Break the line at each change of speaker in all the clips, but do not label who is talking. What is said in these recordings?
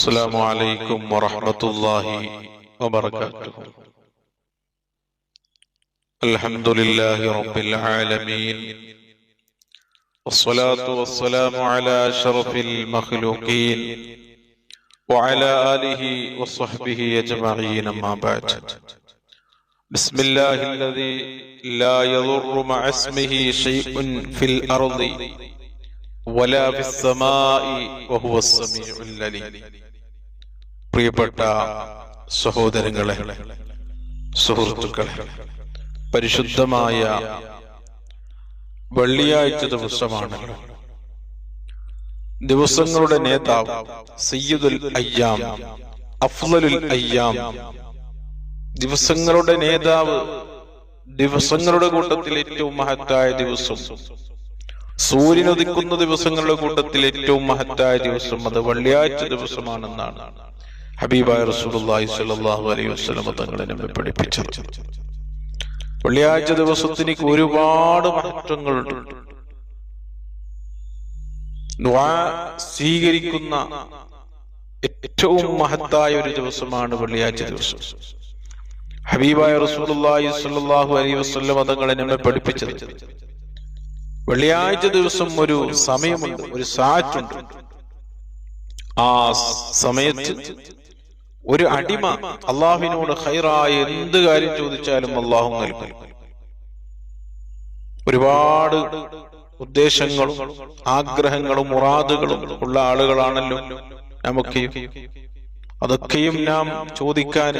السلام عليكم ورحمة الله وبركاته. الحمد لله رب العالمين والصلاة والسلام على أشرف المخلوقين وعلى آله وصحبه أجمعين أما بعد. بسم الله الذي لا يضر مع اسمه شيء في الأرض ولا في السماء وهو السميع العليم. പ്രിയപ്പെട്ട സഹോദരങ്ങളെ സുഹൃത്തുക്കളെ പരിശുദ്ധമായ വെള്ളിയാഴ്ച ദിവസമാണ്. ദിവസങ്ങളുടെ നേതാവ് സയ്യിദുൽ അയ്യാം അഫ്ലലുൽ അയ്യാം. ദിവസങ്ങളുടെ നേതാവ് ദിവസങ്ങളുടെ കൂട്ടത്തിൽ ഏറ്റവും മഹത്തായ ദിവസം. സൂര്യൻ ഉദിക്കുന്ന ദിവസങ്ങളുടെ കൂട്ടത്തിൽ ഏറ്റവും മഹത്തായ ദിവസം. അത് വെള്ളിയാഴ്ച ദിവസമാണെന്നാണ്. ഹബീബായ റസൂലുള്ളാഹി സ്വല്ലല്ലാഹു അലൈഹി വസ്ലമ തങ്ങളെ നമ്മെ പഠിപ്പിച്ചത്. വെള്ളിയാഴ്ച ദിവസത്തിന് ഒരുപാട് മഹത്വങ്ങളുണ്ട് സ്വീകരിക്കുന്ന ഏറ്റവും മഹത്തായ ഒരു ദിവസമാണ് വെള്ളിയാഴ്ച ദിവസം. ഹബീബായ റസൂലുള്ളാഹി സ്വല്ലല്ലാഹു അലൈഹി വസല്ലമ തങ്ങളെ നമ്മെ പഠിപ്പിച്ചത്. വെള്ളിയാഴ്ച ദിവസം ഒരു സമയമുണ്ട് ഒരു സാറ്റുണ്ട്. ആ സമയത്ത് ഒരു അടിമ അള്ളാഹുവിനോട് ഹൈറായ എന്ത് കാര്യം ചോദിച്ചാലും അള്ളാഹു നൽകും. ഒരുപാട് ഉദ്ദേശങ്ങളും ആഗ്രഹങ്ങളും മുറാദുകളും ഉള്ള ആളുകളാണല്ലോ നമുക്ക് അതൊക്കെയും നാം ചോദിക്കാൻ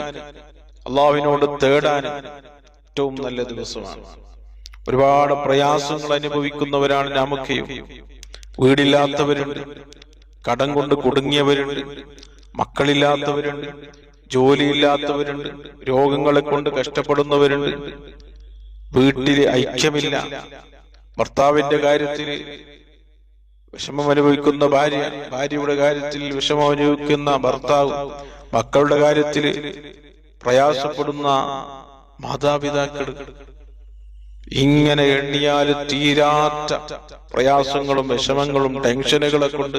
അള്ളാഹുവിനോട് തേടാൻ ഏറ്റവും നല്ല ദിവസമാണ്. ഒരുപാട് പ്രയാസങ്ങൾ അനുഭവിക്കുന്നവരാണ് നാമൊക്കെയും വീടില്ലാത്തവരുണ്ട്. കടം കൊണ്ട് കുടുങ്ങിയവരുണ്ട്. മക്കളില്ലാത്തവരുണ്ട് ജോലിയില്ലാത്തവരുണ്ട് രോഗങ്ങളെ കൊണ്ട് കഷ്ടപ്പെടുന്നവരുണ്ട്. വീട്ടിൽ ഐക്യമില്ല. ഭർത്താവിന്റെ കാര്യത്തിൽ വിഷമം അനുഭവിക്കുന്ന ഭാര്യ ഭാര്യയുടെ കാര്യത്തിൽ വിഷമം അനുഭവിക്കുന്ന ഭർത്താവ് മക്കളുടെ കാര്യത്തിൽ പ്രയാസപ്പെടുന്ന മാതാപിതാക്കൾ ഇങ്ങനെ എണ്ണിയാൽ തീരാത്ത പ്രയാസങ്ങളും വിഷമങ്ങളും ടെൻഷനുകളെ കൊണ്ട്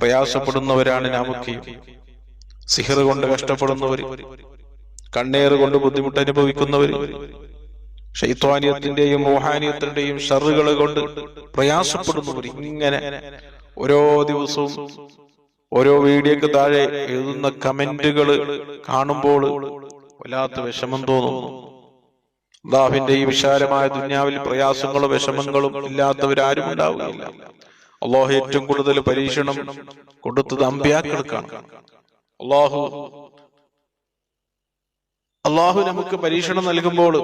പ്രയാസപ്പെടുന്നവരാണ് നമുക്ക്. സിഹർ കൊണ്ട് കഷ്ടപ്പെടുന്നവര് കണ്ണേറ് കൊണ്ട് ബുദ്ധിമുട്ട് അനുഭവിക്കുന്നവര് ശൈത്വാനിയത്തിന്റെയും മോഹാനിയത്തിന്റെയും ഷറുകൾ കൊണ്ട് പ്രയാസപ്പെടുന്നവർ ഇങ്ങനെ ഓരോ ദിവസവും ഓരോ വീഡിയോക്ക് താഴെ എഴുതുന്ന കമന്റുകൾ കാണുമ്പോൾ വല്ലാത്ത വിഷമം തോന്നുന്നു അള്ളാഹുവിന്റെ ഈ വിശാലമായ ദുന്യാവിൽ പ്രയാസങ്ങളും വിഷമങ്ങളും ഇല്ലാത്തവരാരും ഉണ്ടാവുകയില്ല അള്ളാഹു ഏറ്റവും കൂടുതൽ പരീക്ഷണം കൊടുത്തത് അമ്പ്യാക്കൾക്കാണ്. അള്ളാഹു അള്ളാഹു നമുക്ക് പരീക്ഷണം നൽകുമ്പോൾ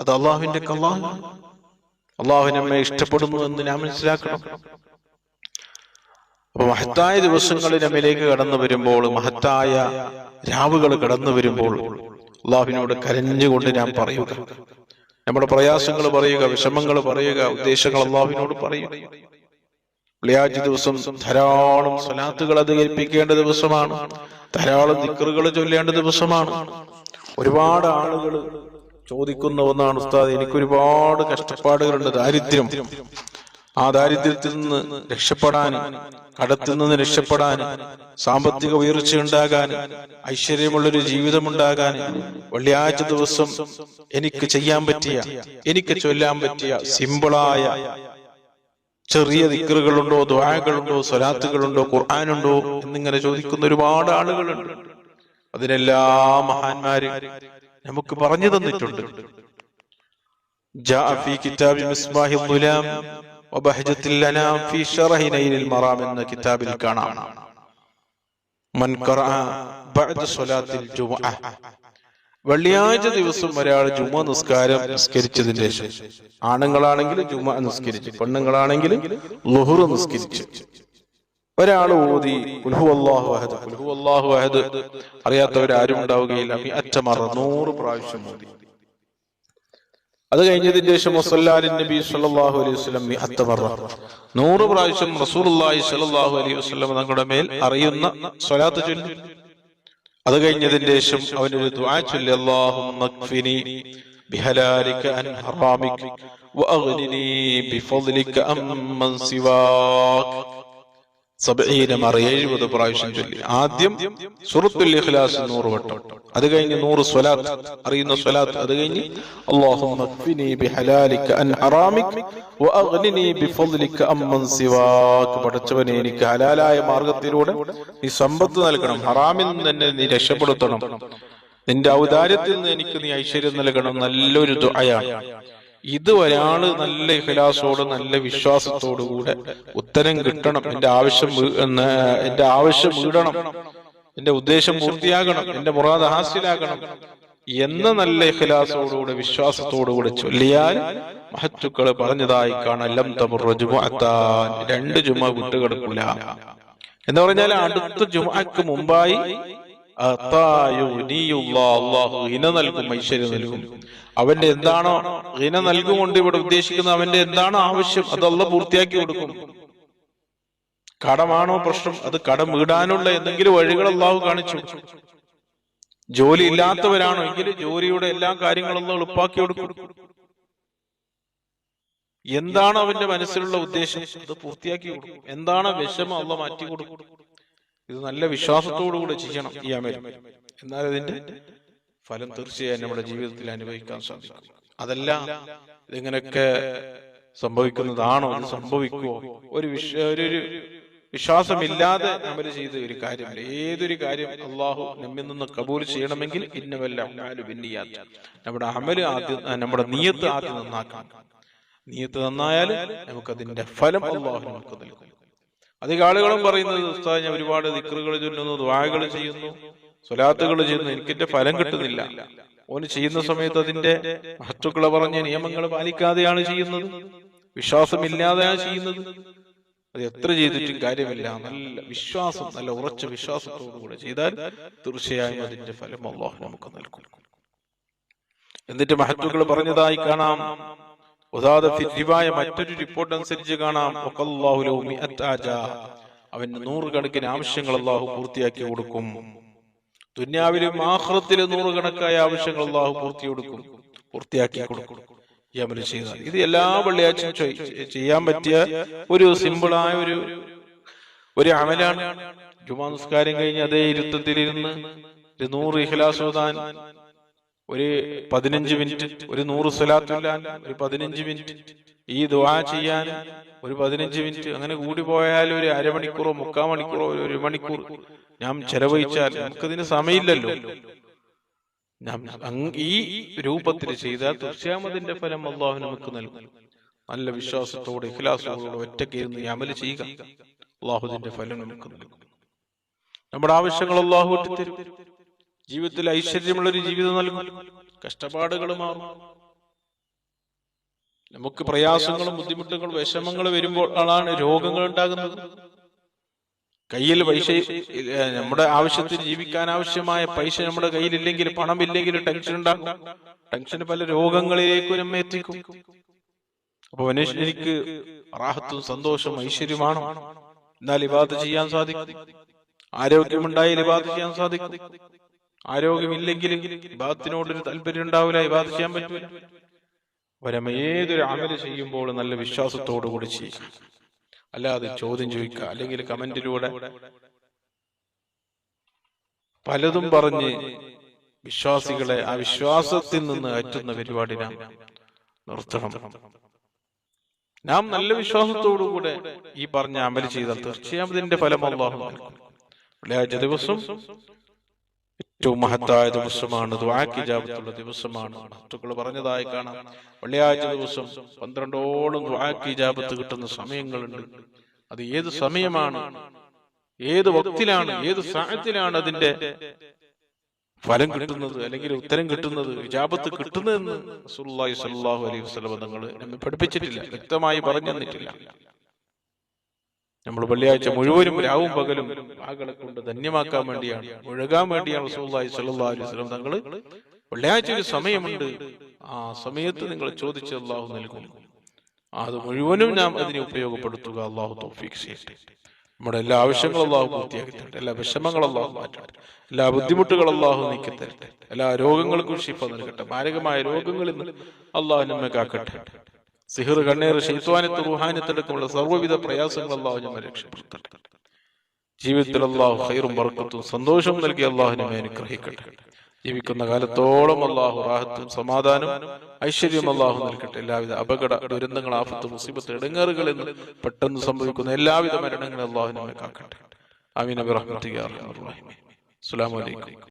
അത് അള്ളാഹുവിന്റെ കള്ളാഹു അള്ളാഹു നമ്മെ ഇഷ്ടപ്പെടുന്നു എന്ന് ഞാൻ മനസ്സിലാക്കണം. അപ്പൊ മഹത്തായ ദിവസങ്ങളിൽ നമ്മിലേക്ക് കടന്നു വരുമ്പോൾ മഹത്തായ രാവുകൾ കടന്നു വരുമ്പോൾ അള്ളാഹുവിനോട് കരഞ്ഞുകൊണ്ട് ഞാൻ പറയുക. നമ്മുടെ പ്രയാസങ്ങൾ പറയുക വിഷമങ്ങൾ പറയുക ഉദ്ദേശങ്ങൾ അള്ളാഹുവിനോട് പറയുക. വെള്ളിയാഴ്ച ദിവസം ധാരാളം സ്വലാത്തുകൾ അധികരിപ്പിക്കേണ്ട ദിവസമാണ്. ധാരാളം ദിക്കറുകൾ ചൊല്ലേണ്ട ദിവസമാണ്. ഒരുപാട് ആളുകൾ ചോദിക്കുന്ന ഒന്നാണ് ഉസ്താദ് എനിക്ക് ഒരുപാട് കഷ്ടപ്പാടുകളുണ്ട് ദാരിദ്ര്യം. ആ ദാരിദ്ര്യത്തിൽ നിന്ന് രക്ഷപ്പെടാൻ കടത്തിൽ നിന്ന് രക്ഷപ്പെടാൻ സാമ്പത്തിക ഉയർച്ച ഉണ്ടാകാൻ ഐശ്വര്യമുള്ളൊരു ജീവിതമുണ്ടാകാൻ വെള്ളിയാഴ്ച ദിവസം എനിക്ക് ചെയ്യാൻ പറ്റിയ എനിക്ക് ചൊല്ലാൻ പറ്റിയ സിമ്പിളായ ചെറിയ ദിക്കറുകളുണ്ടോ ദ്വാരകളുണ്ടോ സ്വലാത്തുകളുണ്ടോ ഖുർആാനുണ്ടോ എന്നിങ്ങനെ ചോദിക്കുന്ന ഒരുപാട് ആളുകളുണ്ട്. അതിനെല്ലാ മഹാന്മാര് നമുക്ക് പറഞ്ഞു തന്നിട്ടുണ്ട്. ജാ കിതാബി മിസ്ബാഹിൽ എന്ന കിതാബിൽ കാണാം വെള്ളിയാഴ്ച ദിവസം ഒരാൾ ജുമ നിസ്കാരം നിസ്കരിച്ചതിന്റെ ശേഷം ആണുങ്ങളാണെങ്കിലും ജുമ നിസ്കരിച്ചു പെണ്ണുങ്ങളാണെങ്കിലും ലുഹുറ നിസ്കരിച്ചു. ഒരാൾ ഓതി ഉൽഹുവല്ലാഹു അഹദ് ഉൽഹുവല്ലാഹു അഹദ്. അറിയാത്തവരാരും ഉണ്ടാവുകയില്ല. അറ്റമറ നൂറ് പ്രാവശ്യം ഓതി. അത് കഴിഞ്ഞതിന് ശേഷം മുസല്ലാലിൻ നബി സല്ലല്ലാഹു അലൈഹി വസല്ലം അത്തമറ നൂറ് പ്രാവശ്യം റസൂലുള്ളാഹി സ്വല്ലല്ലാഹു അലൈഹി വസല്ലം തങ്ങളുടെ മേൽ അറിയുന്ന സ്വലാത്ത് ചൊല്ലി അത് കഴിഞ്ഞതിന് ശേഷം അവനൊരു ദുആ ചൊല്ലി അല്ലാഹുമ്മ بحلالك عن حرامك وأغنني بفضلك أمن سواك സബഈന മറ എഴുപത് പ്രാവശ്യം ചൊല്ലി. ആദ്യം സുറത്തുൽ ഇഖ്ലാസ് നൂറ് വട്ടം. അത് കഴിഞ്ഞ് നൂറ് സ്വലാത്ത്. അറിയുന്ന സ്വലാത്ത് അത് കഴിഞ്ഞ് അല്ലാഹുമ്മ ബി ബിഹലാലിക അൻ ഹറാമിക് വഅഗ്നിനി ബിഫദ്ലിക അമ്മൻ സിവാക്. പടച്ചവനെ എനിക്ക് ഹലാലായ മാർഗത്തിലൂടെ നീ സമ്പത്ത് നൽകണം. ഹറാമിൽ നിന്ന് എന്നെ നീ രക്ഷപ്പെടുത്തണം. നിന്റെ ഔദാര്യത്തിൽ നിന്ന് എനിക്ക് നീ ഐശ്വര്യം നൽകണം. നല്ലൊരു ദുആയാണ്. ഇത് ഒരാൾ നല്ല ഇഖലാസോട് നല്ല വിശ്വാസത്തോടു കൂടെ ഉത്തരം കിട്ടണം. എന്റെ ആവശ്യം എന്റെ ആവശ്യം വീടണം. എന്റെ ഉദ്ദേശം പൂർത്തിയാകണം. എന്റെ മുറാദ് ഹാസ്യലാകണം എന്ന നല്ല ഇഖലാസോടുകൂടെ വിശ്വാസത്തോടുകൂടെ ചൊല്ലിയാൽ മഹത്തുക്കൾ പറഞ്ഞതായി കാണാം. ലം തമുറ ജുമുഅത്താൻ രണ്ട് ജുമ വിട്ടുകിടക്കില്ല. എന്ന് പറഞ്ഞാൽ അടുത്ത ജുമാക്ക് മുമ്പായി അള്ളാഹു ഇന നൽകും ഐശ്വര്യം നൽകും. അവന്റെ എന്താണോ ഇന നൽകുകൊണ്ട് ഇവിടെ ഉദ്ദേശിക്കുന്ന അവന്റെ എന്താണോ ആവശ്യം അതല്ല പൂർത്തിയാക്കി കൊടുക്കും. കടമാണോ പ്രശ്നം? അത് കടം വീടാനുള്ള എന്തെങ്കിലും വഴികൾ അള്ളാഹു കാണിച്ചു. ജോലി ഇല്ലാത്തവരാണോ? എങ്കിൽ ജോലിയുടെ എല്ലാ കാര്യങ്ങളും എളുപ്പാക്കി കൊടുക്കും. എന്താണ് അവന്റെ മനസ്സിലുള്ള ഉദ്ദേശം? അത് പൂർത്തിയാക്കി കൊടുക്കും. എന്താണ് വിഷമം? അള്ള മാറ്റി കൊടുക്കും. ഇത് നല്ല വിശ്വാസത്തോടുകൂടെ ചെയ്യണം ഈ അമൽ. എന്നാൽ അതിന്റെ ഫലം തീർച്ചയായും നമ്മുടെ ജീവിതത്തിൽ അനുഭവിക്കാൻ സാധിക്കും. അതല്ല ഇതിങ്ങനെയൊക്കെ സംഭവിക്കുന്നതാണോ അത് സംഭവിക്കുമോ ഒരു വിശ്വ ഒരു വിശ്വാസമില്ലാതെ നമ്മൾ ചെയ്ത ഒരു കാര്യം ഏതൊരു കാര്യം അള്ളാഹു നമ്മിൽ നിന്ന് കബൂൽ ചെയ്യണമെങ്കിൽ ബിന്നിയാത്ത്. നമ്മുടെ അമൽ ആദ്യം നമ്മുടെ നിയത്ത് ആദ്യം നന്നാക്കണം. നിയത്ത് നന്നായാൽ നമുക്കതിന്റെ ഫലം അള്ളാഹു നമുക്ക് നൽകും. അധിക ആളുകളും പറയുന്നത് ഉസ്താദ് ഞാൻ ഒരുപാട് ദിക്റുകൾ ചൊല്ലുന്നു ദ്വാകൾ ചെയ്യുന്നു സ്വലാത്തുകൾ ചെയ്യുന്നു എനിക്കെന്റെ ഫലം കിട്ടുന്നില്ല. ഓന് ചെയ്യുന്ന സമയത്ത് അതിന്റെ മഹത്തുക്കളെ പറഞ്ഞ നിയമങ്ങൾ പാലിക്കാതെയാണ് ചെയ്യുന്നത്. വിശ്വാസമില്ലാതെയാണ് ചെയ്യുന്നത്. അത് എത്ര ചെയ്തിട്ടും കാര്യമില്ല. നല്ല വിശ്വാസം നല്ല ഉറച്ച വിശ്വാസത്തോടുകൂടെ ചെയ്താൽ തീർച്ചയായും അതിന്റെ ഫലം അള്ളാഹു നമുക്ക് നൽകും. എന്നിട്ട് മഹത്തുക്കൾ പറഞ്ഞതായി കാണാം. മറ്റൊരു റിപ്പോർട്ട് അനുസരിച്ച് കാണാം. അവന് നൂറുകണക്കിന് ആവശ്യങ്ങൾ അള്ളാഹു പൂർത്തിയാക്കി കൊടുക്കും. ദുന്യാവിലും ആഹ്റത്തിലും നൂറുകണക്കായ ആവശ്യങ്ങൾ അള്ളാഹു പൂർത്തി കൊടുക്കും. പൂർത്തിയാക്കി കൊടുക്കും. ചെയ്താൽ ഇത് എല്ലാ വെള്ളിയാഴ്ചയും ചെയ്യാൻ പറ്റിയ ഒരു സിമ്പിളായ ഒരു ഒരു അമലാണ്. ജുമാ നിസ്കാരം കഴിഞ്ഞ് അതേ ഇരുത്തത്തിലിരുന്ന് ഇരുന്ന് നൂറ് ഇഖ്ലാസ് ഓതാൻ ഒരു പതിനഞ്ച് മിനിറ്റ് ഒരു നൂറ് സ്വലാത്തില്ലാൻ ഒരു പതിനഞ്ച് മിനിറ്റ്. ഈ ദുആ ചെയ്യാൻ ഒരു പതിനഞ്ച് മിനിറ്റ്. അങ്ങനെ കൂടി പോയാൽ ഒരു അരമണിക്കൂറോ മുക്കാൽ മണിക്കൂറോ ഒരു മണിക്കൂർ. ഞാൻ ചെലവഴിച്ചാൽ നമുക്കതിന് സമയമില്ലല്ലോ. ഈ രൂപത്തിൽ ചെയ്താൽ തീർച്ചയായും അതിന്റെ ഫലം അള്ളാഹു നമുക്ക് നൽകും. നല്ല വിശ്വാസത്തോടെ ഇഖ്ലാസത്തോടെ ഈ അമൽ ചെയ്യുക. അള്ളാഹുദിന്റെ ഫലം നമുക്ക് നൽകും. നമ്മുടെ ആവശ്യങ്ങൾ അള്ളാഹു തരും. ജീവിതത്തിൽ ഐശ്വര്യമുള്ള ഒരു ജീവിതം നൽകും. കഷ്ടപ്പാടുകൾ മാറും നമുക്ക് പ്രയാസങ്ങളും ബുദ്ധിമുട്ടുകളും വിഷമങ്ങൾ വരുമ്പോൾ ആണ് രോഗങ്ങൾ ഉണ്ടാകുന്നത്. കയ്യിൽ പൈസ നമ്മുടെ ആവശ്യത്തിന് ജീവിക്കാൻ ആവശ്യമായ പൈസ നമ്മുടെ കയ്യിലില്ലെങ്കിൽ പണമില്ലെങ്കിൽ ടെൻഷൻ ഉണ്ടാകും ടെൻഷൻ പല രോഗങ്ങളിലേക്ക് നമ്മെ എത്തിക്കും. അപ്പൊ മനുഷ്യനിക്ക് റാഹത്തും സന്തോഷവും ഐശ്വര്യമാണ്. എന്നാൽ ഇബാദ് ചെയ്യാൻ സാധിക്കും. ആരോഗ്യമുണ്ടായാൽ ഇബാദ് ചെയ്യാൻ സാധിക്കും. ആരോഗ്യമില്ലെങ്കിൽ ഇബാദത്തിനോടൊരു താല്പര്യം ഉണ്ടാവില്ല ഇബാദ് ചെയ്യാൻ പറ്റില്ല വരമ ഏതൊരു അമൽ ചെയ്യുമ്പോൾ നല്ല വിശ്വാസത്തോടു കൂടി ചെയ്യുക അല്ലാതെ ചോദ്യം ചോദിക്കുക അല്ലെങ്കിൽ കമന്റിലൂടെ പലതും പറഞ്ഞ് വിശ്വാസികളെ ആ വിശ്വാസത്തിൽ നിന്ന് അറ്റുന്ന പരിപാടി നാം നിർത്തണം. നാം നല്ല വിശ്വാസത്തോടുകൂടെ ഈ പറഞ്ഞ അമല ചെയ്താൽ തീർച്ചയായും അതിന്റെ ഫലം അള്ളാഹു നൽകും. വെള്ളിയാഴ്ച ദിവസം ഏറ്റവും മഹത്തായ ദിവസമാണ് ദ്വാക്കിജാബത്തുള്ള ദിവസമാണ്. മഹത്തുക്കൾ പറഞ്ഞതായി കാണാം. വെള്ളിയാഴ്ച ദിവസം പന്ത്രണ്ടോളം ദ്വാക്കിജാബത്ത് കിട്ടുന്ന സമയങ്ങളുണ്ട്. അത് ഏത് സമയമാണ്? ഏത് വക്തിലാണ്? ഏത് സാഹത്തിലാണ് അതിന്റെ ഫലം കിട്ടുന്നത് അല്ലെങ്കിൽ ഉത്തരം കിട്ടുന്നത് വിജാപത്ത് കിട്ടുന്നതെന്ന് സ്വല്ലല്ലാഹു അലൈഹി വസല്ലം തങ്ങൾ നമ്മെ പഠിപ്പിച്ചിട്ടില്ല. വ്യക്തമായി പറഞ്ഞു തന്നിട്ടില്ല. നമ്മൾ വെള്ളിയാഴ്ച മുഴുവനും രാവും പകലും ആകളെ കൊണ്ട് ധന്യമാക്കാൻ വേണ്ടിയാണ്. മുഴുകാൻ വേണ്ടിയാണ്. റസൂലുള്ളാഹി സ്വല്ലല്ലാഹു അലൈഹി വസല്ലം തങ്ങൾ വെള്ളിയാഴ്ച ഒരു സമയമുണ്ട്. ആ സമയത്ത് നിങ്ങൾ ചോദിച്ച അള്ളാഹു നൽകും. അത് മുഴുവനും നാം അതിനെ ഉപയോഗപ്പെടുത്തുക. അള്ളാഹു ചെയ്യട്ടെ. നമ്മുടെ എല്ലാ ആവശ്യങ്ങളും അള്ളാഹു പൂർത്തിയാക്കി തരട്ടെ. എല്ലാ വിഷമങ്ങളും അള്ളാഹു മാറ്റട്ടെ എല്ലാ ബുദ്ധിമുട്ടുകളും അള്ളാഹു നീക്കി തരട്ടെ. എല്ലാ രോഗങ്ങൾക്കും ശിഫ നൽകട്ടെ. മാരകമായ രോഗങ്ങളിൽ നിന്ന് അള്ളാഹു നമ്മെ കാക്കട്ടെ. സിഹിർ കണ്ണീർ ഷെയ്ത്വാനത്ത് റുഹാനത്തടക്കമുള്ള സർവവിധ പ്രയാസങ്ങൾ അള്ളാഹു നമ്മെ രക്ഷപ്പെടുത്തട്ടെ ജീവിതത്തിൽ അള്ളാഹു ഹൈറും വർക്കത്തും സന്തോഷവും നൽകി അള്ളാഹുനെ അനുഗ്രഹിക്കട്ടെ. ജീവിക്കുന്ന കാലത്തോളം അള്ളാഹു റാഹത്തും സമാധാനം ഐശ്വര്യം അള്ളാഹു നൽകട്ടെ. എല്ലാവിധ അപകട ദുരന്തങ്ങൾ ആഫത്ത് മുസീബത്ത് ഇടങ്ങേറുകൾ എന്ന് പെട്ടെന്ന് സംഭവിക്കുന്ന എല്ലാവിധ മരണങ്ങളും അള്ളാഹു നമ്മെ കാക്കട്ടെ അമീൻ അബി റഹ്മത്തിക അസ്സലാമു അലൈക്കും.